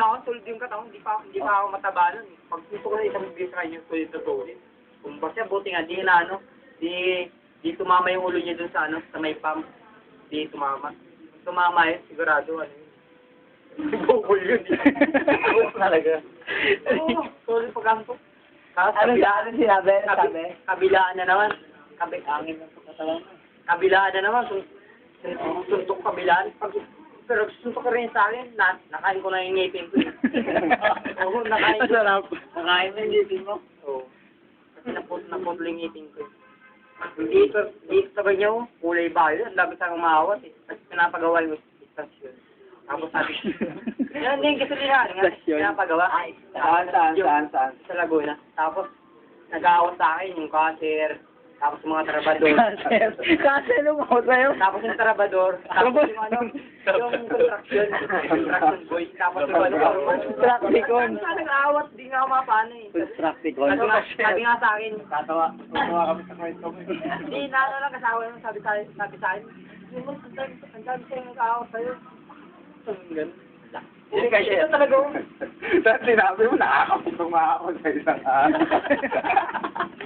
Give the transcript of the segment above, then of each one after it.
na ako, tulad yung katawan, hindi pa, hindi pa ako mataba nun. eh. Pag gusto ko na isang bis sa kanya, tulad na tulad. Kung basta buti nga, di na ano, di, di tumama yung ulo niya dun sa ano, sa may pump. Di tumama. Tumama yun, sigurado, ano yun. Bukol yun. Bukol talaga. Oo, solid pagkanto. Tapos Ano kabila, ano sinabi? Kabi, sabi? kabilaan na naman. Kabi, angin ng katawan. Kabilaan na naman, sun, sun, suntok kabilaan. Pag, pero suntok ka rin sa akin, na, nakain ko na yung ngipin ko. eh. Oo, nakain ko. Masarap. Nakain mo yung ngipin mo? Oo. Kasi naput, naputol yung ngipin ko. eh. Dito, dito sa banyo, kulay bayo. Ang dami sa umawat eh. Kasi pinapagawa yung istasyon. Tapos sabi, yan din gasolinahan. nga, Istasyon? Pinapagawa. Ay, Saan, saan, yung- saan, saan? Sa Laguna. Tapos, nag-aawat sa akin yung cashier. Tapos yung mga trabador. Kaser. Kaser mo ako sa'yo. Tapos yung trabador. Tapos yung ano, yung construction. construction boy. Tapos yung ano, Trafficon. Nag-aawat, di nga mapano eh. Constructicon. Sabi nga, sabi nga sa akin, Tatawa. Tatawa kami sa kwento hindi na ano lang kasama yung sabi sa sabi sa akin, yung mo, ang dami sa'yo nag-aawat sa'yo. Ganun. Hindi kasi. Ito talaga oh. Tapos sinabi mo, nakakapitong ako sa isang araw.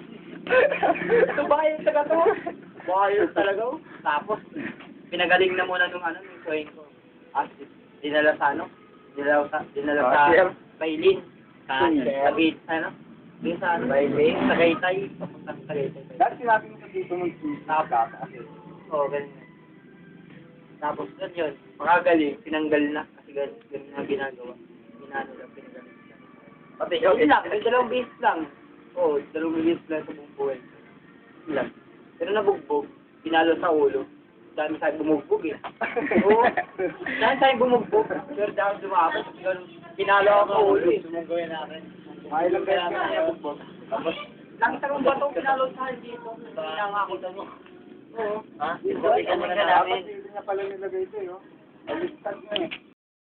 Ito bayad talaga to. Bayad talaga oh. Tapos, pinagaling na muna nung ano, nung swing ko. As, dinala sa ano? Dinala sa, dinala sa Cashier. Bailin. Sa, Cashier. sa gate, ano? Yung sa ano? Bailin. Sa Gaytay. Papunta sa Gaytay. Dahil sinabi mo sa dito mo Tapos, Oo, ganun. Tapos, yun yun. Makagaling, tinanggal na. Kasi ganun, ganun na ginagawa. Ginano lang, pinagaling siya. Pati Yun lang, may dalawang beses lang. Oo, dalawang beses lang sa buong buhay. Yun lang. Pero nabugbog, pinalo sa ulo. Dami tayo bumugbog eh. Oo. Dami tayo bumugbog. Pero dahil dumabot. Pinalo ako sa ulo eh. Sumunggoy natin. May ilang kaya na bugbog. Tapos, Lang sa bato, pinalo sa akin dito. Pinangakita mo. Oo. ha? Hindi ka na namin. Dapat hindi niya pala nilagay ito, yun. Alistad na eh.